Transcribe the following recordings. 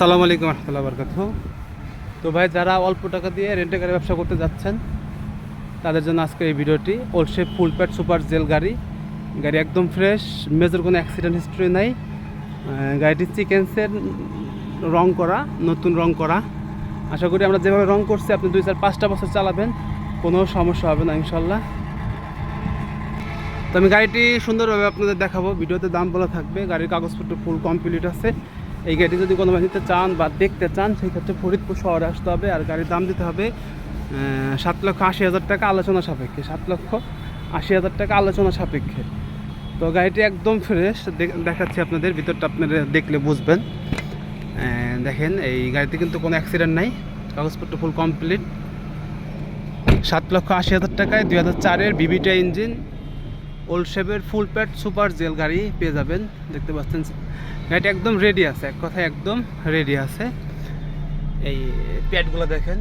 সালাম আলাইকুম রহমতুল্লাহ বরকাত তো ভাই, যারা অল্প টাকা দিয়ে রেন্টে গাড়ি ব্যবসা করতে যাচ্ছেন, তাদের জন্য আজকে এই ভিডিওটি। ওলশে ফুল প্যাট সুপার জেল গাড়ি। গাড়ি একদম ফ্রেশ মেজর কোনো অ্যাক্সিডেন্ট হিস্ট্রি নাই। গাড়িটি চিকেন্সের রং করা, নতুন রং করা। আশা করি আমরা যেভাবে রং করছি, আপনি দুই চার পাঁচটা বছর চালাবেন, কোনো সমস্যা হবে না ইনশাল্লাহ তো আমি গাড়িটি সুন্দরভাবে আপনাদের দেখাবো। ভিডিওতে দাম বলা থাকবে। গাড়ির কাগজপত্র ফুল কমপ্লিট আছে। এই গাড়িটি যদি কোনো নিতে চান বা দেখতে চান, সেই ক্ষেত্রে ফরিদপুর শহরে আসতে হবে। আর গাড়ির দাম দিতে হবে সাত লক্ষ আশি হাজার টাকা আলোচনা সাপেক্ষে, সাত লক্ষ আশি হাজার টাকা আলোচনা সাপেক্ষে। তো গাড়িটি একদম ফ্রেশ দেখাচ্ছি আপনাদের, ভিতরটা আপনারা দেখলে বুঝবেন। দেখেন, এই গাড়িতে কিন্তু কোনো অ্যাক্সিডেন্ট নাই, কাগজপত্র ফুল কমপ্লিট সাত লক্ষ আশি হাজার টাকায় দুই হাজার চারের বিবিটা ইঞ্জিন ওল্ড শেপের ফুল প্যাড সুপার জেল গাড়ি পেয়ে যাবেন। দেখতে পাচ্ছেন, গাড়িটা একদম রেডি আছে, এক কথায় একদম রেডি আছে। এই প্যাডগুলো দেখেন।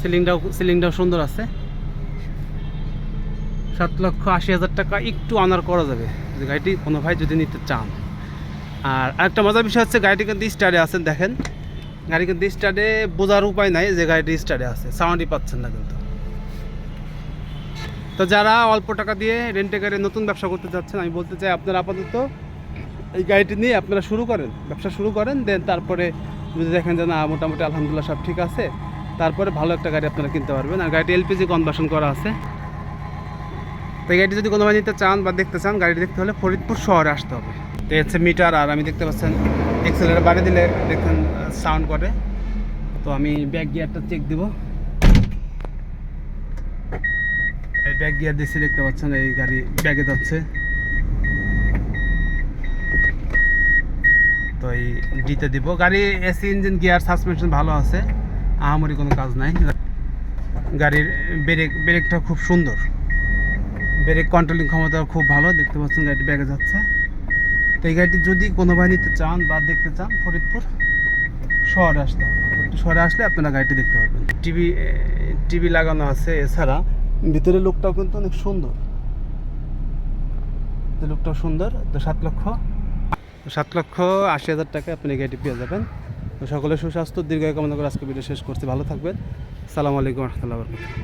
সিলিংটাও সিলিংটাও সুন্দর আছে। সাত লক্ষ আশি হাজার টাকা একটু আনার করা যাবে যে গাড়িটি কোনো ভাই যদি নিতে চান। আর আরেকটা মজার বিষয় হচ্ছে, গাড়িটি কিন্তু স্টারে আছেন, দেখেন। গাড়ি কিন্তু স্টারে বোঝার উপায় নাই যে গাড়িটি স্টারে আছে সাউন্ডই পাচ্ছেন না কিন্তু। তো যারা অল্প টাকা দিয়ে রেন্টে গাড়ি নতুন ব্যবসা করতে যাচ্ছেন আমি বলতে চাই আপনারা আপাতত এই গাড়িটি নিয়ে আপনারা শুরু করেন, ব্যবসা শুরু করেন দেন তারপরে যদি দেখেন যে না, মোটামুটি আলহামদুলিল্লাহ সব ঠিক আছে, তারপরে ভালো একটা গাড়ি আপনারা কিনতে পারবেন। আর গাড়িটি এলপিজি কনভার্সন করা আছে। তো এই গাড়িটি যদি কোনো নিতে চান বা দেখতে চান গাড়ি দেখতে হলে ফরিদপুর শহরে আসতে হবে। তো হচ্ছে মিটার, আর আমি দেখতে পাচ্ছেন এক্সেলের বাড়ি দিলে দেখেন সাউন্ড করে। তো আমি ব্যাক গিয়ারটা চেক দিব। এই ব্যাক গিয়ার দিচ্ছি দেখতে পাচ্ছেন এই গাড়ি ব্যাগে যাচ্ছে। তো এই ডিতে দিব। গাড়ি এসি ইঞ্জিন গিয়ার সাসপেনশন ভালো আছে, আহামরি কোনো কাজ নাই। গাড়ির ব্রেক ব্রেকটা খুব সুন্দর। ব্রেক কন্ট্রোলিং ক্ষমতা খুব ভালো, দেখতে পাচ্ছেন গাড়িটি ব্যাগে যাচ্ছে। তো এই গাড়িটি যদি কোনো ভাই নিতে চান বা দেখতে চান, ফরিদপুর শহরে আসতে হবে। শহরে আসলে আপনারা গাড়িটি দেখতে পারবেন। টিভি টিভি লাগানো আছে, এছাড়া ভিতরে লোকটাও কিন্তু অনেক সুন্দর। লোকটাও সুন্দর, তো সাত লক্ষ। সাত লক্ষ আশি হাজার টাকা আপনি নেগেটিভ পেয়ে যাবেন। তো সকলের সুস্বাস্থ্য, দীর্ঘায় কামনা করে আজকে ভিডিও শেষ করছি। ভালো থাকবেন। সালামু আলাইকুম রহমতুল্লাহ